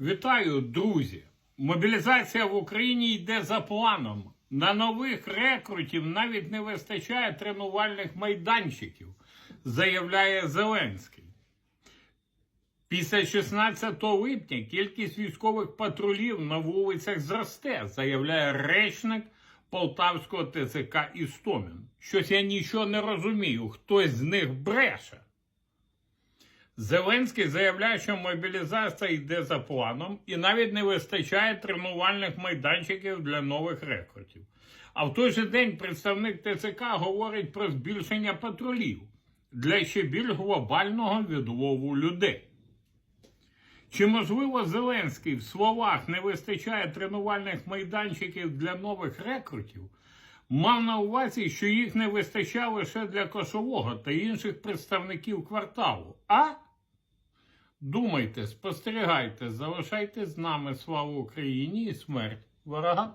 Вітаю, друзі! Мобілізація в Україні йде за планом. На нових рекрутів навіть не вистачає тренувальних майданчиків, заявляє Зеленський. Після 16 липня кількість військових патрулів на вулицях зросте, заявляє речник Полтавського ТЦК Істомін. Щось я нічого не розумію, хтось з них бреше. Зеленський заявляє, що мобілізація йде за планом і навіть не вистачає тренувальних майданчиків для нових рекрутів. А в той же день представник ТЦК говорить про збільшення патрулів для ще більш глобального відлову людей. Чи можливо Зеленський в словах не вистачає тренувальних майданчиків для нових рекрутів? Мав на увазі, що їх не вистачає лише для кошового та інших представників кварталу. А? Думайте, спостерігайте, залишайте з нами славу Україні і смерть ворогам.